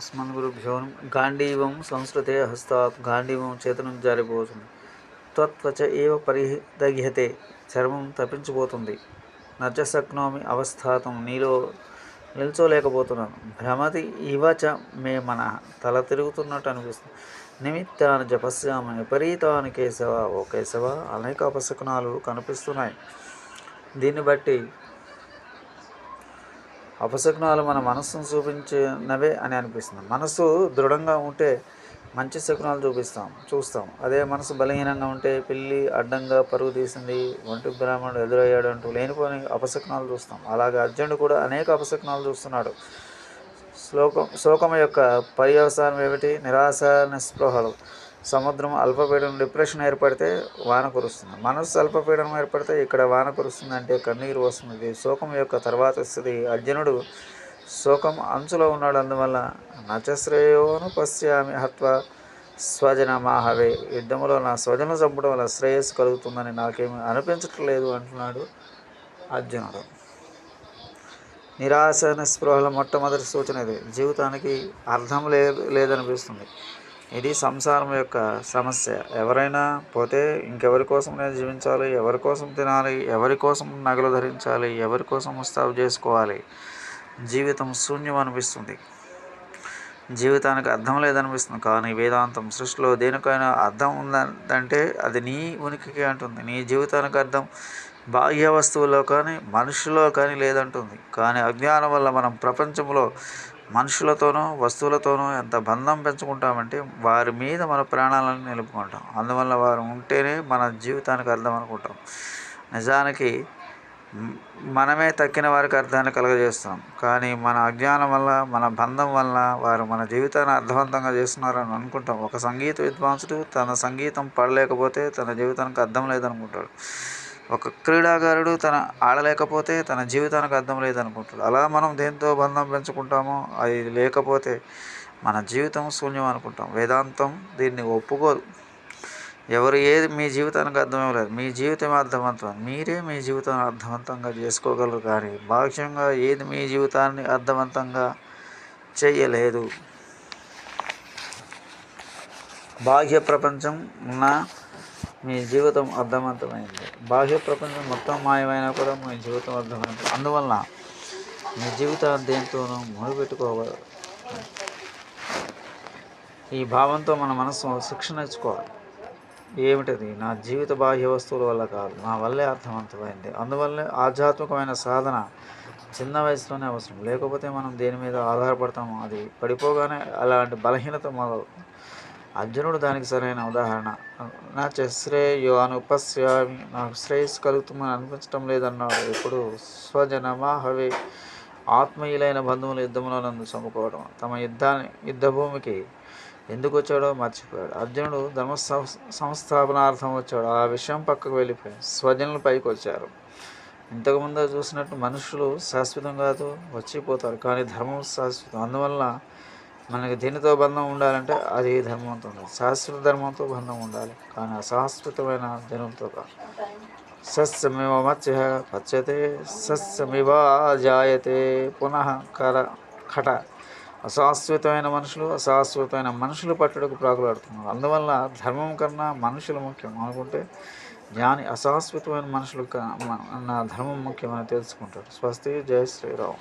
అస్మన్ గురుభ్యో నమః. గాంధీవం సంస్కృతే హస్తాత్ గాంధీవం చేతనం జారిపోతుంది త్వత్వచ ఏవ పరిదగ్యతే చర్మం తప్పించిపోతుంది నచశక్నోమి అవస్థాతం నీలో నిల్చోలేకపోతున్నాను భ్రమతి ఇవచ మే మన తల తిరుగుతున్నట్టు అనిపిస్తుంది నిమిత్తాన్ని జపస్యామ విపరీతాన్ని కేశవ ఓ కేశవ అనేక అపశకునాలు కనిపిస్తున్నాయి। దీన్ని బట్టి అపశకునాలు మన మనస్సును చూపించినవే అని అనిపిస్తుంది. మనసు దృఢంగా ఉంటే మంచి శకునాలు చూపిస్తాం చూస్తాం. అదే మనసు బలహీనంగా ఉంటే పిల్లి అడ్డంగా పరుగు తీసింది ఒంటి బ్రాహ్మణుడు ఎదురయ్యాడు అంటూ లేనిపోని అపశకునాలు చూస్తాం. అలాగే అర్జునుడు కూడా అనేక అపశకునాలు చూస్తున్నాడు. శ్లోకం శోకం యొక్క పర్యవసానం ఏమిటి? నిరాశ నిస్పృహలు. సముద్రం అల్పపీడనం డిప్రెషన్ ఏర్పడితే వాన కురుస్తుంది. మనస్సు అల్పపీడనం ఏర్పడితే ఇక్కడ వాన కురుస్తుంది అంటే కన్నీరు వస్తుంది. శోకం యొక్క తర్వాత స్థితి అర్జునుడు శోకం అంచులో ఉన్నాడు. అందువల్ల నచశ్రేయోను పశ్యామి హత్వ స్వజన మాహవే యుద్ధంలో నా స్వజనం చంపడం వల్ల శ్రేయస్సు కలుగుతుందని నాకేమీ అనిపించటం లేదు అంటున్నాడు అర్జునుడు. నిరాశ నిస్పృహల మొట్టమొదటి సూచన ఇది. జీవితానికి అర్థం లేదు లేదనిపిస్తుంది. ఇది సంసారం యొక్క సమస్య. ఎవరైనా పోతే ఇంకెవరి కోసం నేను జీవించాలి? ఎవరి కోసం తినాలి? ఎవరి కోసం నగలు ధరించాలి? ఎవరి కోసం ముస్తాబు చేసుకోవాలి? జీవితం శూన్యం అనిపిస్తుంది. జీవితానికి అర్థం లేదనిపిస్తుంది. కానీ వేదాంతం సృష్టిలో దేనికైనా అర్థం ఉందంటే అది నీ ఉనికికి అంటుంది. నీ జీవితానికి అర్థం బాహ్య వస్తువులో కానీ మనుషుల్లో కానీ లేదంటుంది. కానీ అజ్ఞానం వల్ల మనం ప్రపంచంలో మనుషులతోనో వస్తువులతోనో ఎంత బంధం పెంచుకుంటామంటే వారి మీద మన ప్రాణాలను నిలుపుకుంటాం. అందువల్ల వారు ఉంటేనే మన జీవితానికి అర్థం అనుకుంటాం. నిజానికి మనమే తక్కిన వారికి అర్థాన్ని కలగజేస్తాం కానీ మన అజ్ఞానం వల్ల మన బంధం వల్ల వారు మన జీవితాన్ని అర్థవంతంగా చేస్తున్నారని అనుకుంటాం. ఒక సంగీత విద్వాంసుడు తన సంగీతం పడలేకపోతే తన జీవితానికి అర్థం లేదనుకుంటాడు. ఒక క్రీడాకారుడు తన ఆడలేకపోతే తన జీవితానికి అర్థం లేదనుకుంటాడు. అలా మనం దేంతో బంధం పెంచుకుంటామో అది లేకపోతే మన జీవితం శూన్యం అనుకుంటాం. వేదాంతం దీన్ని ఒప్పుకోదు. ఎవరు ఏది మీ జీవితానికి అర్థమే లేదు మీ జీవితం అర్థవంతం. మీరే మీ జీవితాన్ని అర్థవంతంగా చేసుకోగలరు కానీ భాగ్యంగా ఏది మీ జీవితాన్ని అర్థవంతంగా చేయలేదు. బాహ్య ప్రపంచం ఉన్న మీ జీవితం అర్థవంతమైంది. బాహ్య ప్రపంచం మొత్తం మాయమైనా కూడా మీ జీవితం అర్థమైంది. అందువల్ల మీ జీవితాన్ని దేంతోనూ ముడిపెట్టుకోవాలి. ఈ భావంతో మన మనసు శిక్షణ ఇచ్చుకోవాలి ఏమిటది? నా జీవిత బాహ్య వస్తువుల వల్ల కాదు. నా వల్లే అర్థవంతమైంది. అందువల్లే ఆధ్యాత్మికమైన సాధన చిన్న వయసులోనే అవసరం. లేకపోతే మనం దేని మీద ఆధారపడతామో అది పడిపోగానే అలాంటి బలహీనత మొదలు అర్జునుడు దానికి సరైన ఉదాహరణ. నా శ్రేయో అనుపశ్యామి నాకు శ్రేయస్సు కలుగుతుందని అనిపించటం లేదన్నాడు. ఇప్పుడు స్వజనమా హవే? ఆత్మీయులైన బంధువుల యుద్ధంలో నన్ను చంపుకోవడం తమ యుద్ధాన్ని యుద్ధభూమికి ఎందుకు వచ్చాడో మర్చిపోయాడు. అర్జునుడు ధర్మ సంస్థాపనార్థం వచ్చాడు. ఆ విషయం పక్కకు వెళ్ళిపోయాడు. స్వజనులు పైకి వచ్చారు. ఇంతకుముందు చూసినట్టు మనుషులు శాశ్వతం కాదు వచ్చిపోతారు. కానీ ధర్మం శాశ్వతం. అందువల్ల మనకి దీనితో బంధం ఉండాలంటే అది ధర్మంతో ఉండాలి. శాశ్వత ధర్మంతో బంధం ఉండాలి. కానీ అశాశ్వతమైన ధర్మంతో కాదు. సస్యమివ మత్స్య పచ్చతే సస్యమివ జాయతే. పునః కర కట అశాశ్వతమైన మనుషులు అశాశ్వతమైన మనుషులు పట్టుటకు ప్రాకులాడుతున్నారు. అందువల్ల ధర్మం కన్నా మనుషులు ముఖ్యం. అనుకుంటే జ్ఞాని అశాశ్వతమైన మనుషులు నా ధర్మం ముఖ్యమని తెలుసుకుంటాడు. స్వస్తి జయ శ్రీరామ్.